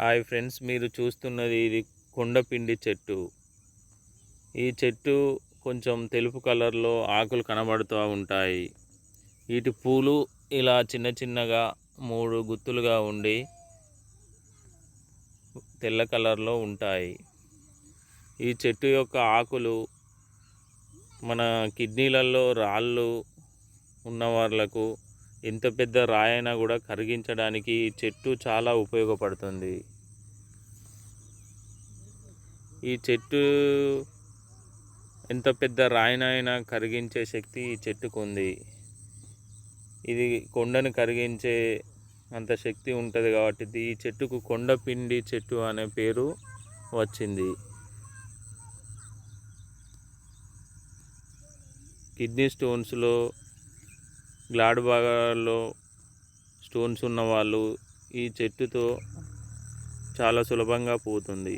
Hi friends మీరు చూస్తున్నది ఇది కొండపిండి చెట్టు. ఈ చెట్టు కొంచెం తెలుపు కలర్లో ఆకులు కనబడుతూ ఉంటాయి. వీటి పూలు ఇలా చిన్న చిన్నగా మూడు గుత్తులుగా ఉండి తెల్ల కలర్లో ఉంటాయి. ఈ చెట్టు యొక్క ఆకులు మన కిడ్నీలలో రాళ్ళు ఉన్న వాళ్ళకు ఎంత పెద్ద రాయైనా కూడా కరిగించడానికి ఈ చెట్టు చాలా ఉపయోగపడుతుంది. ఈ చెట్టు ఎంత పెద్ద రాయినైనా కరిగించే శక్తి ఈ చెట్టుకు ఉంది. ఇది కొండను కరిగించే అంత శక్తి ఉంటుంది కాబట్టి ఈ చెట్టుకు కొండపిండి చెట్టు అనే పేరు వచ్చింది. కిడ్నీ స్టోన్స్లో గ్లాడ్ భాగాల్లో స్టోన్స్ ఉన్న వాళ్ళు ఈ చెట్టుతో చాలా సులభంగా పోతుంది.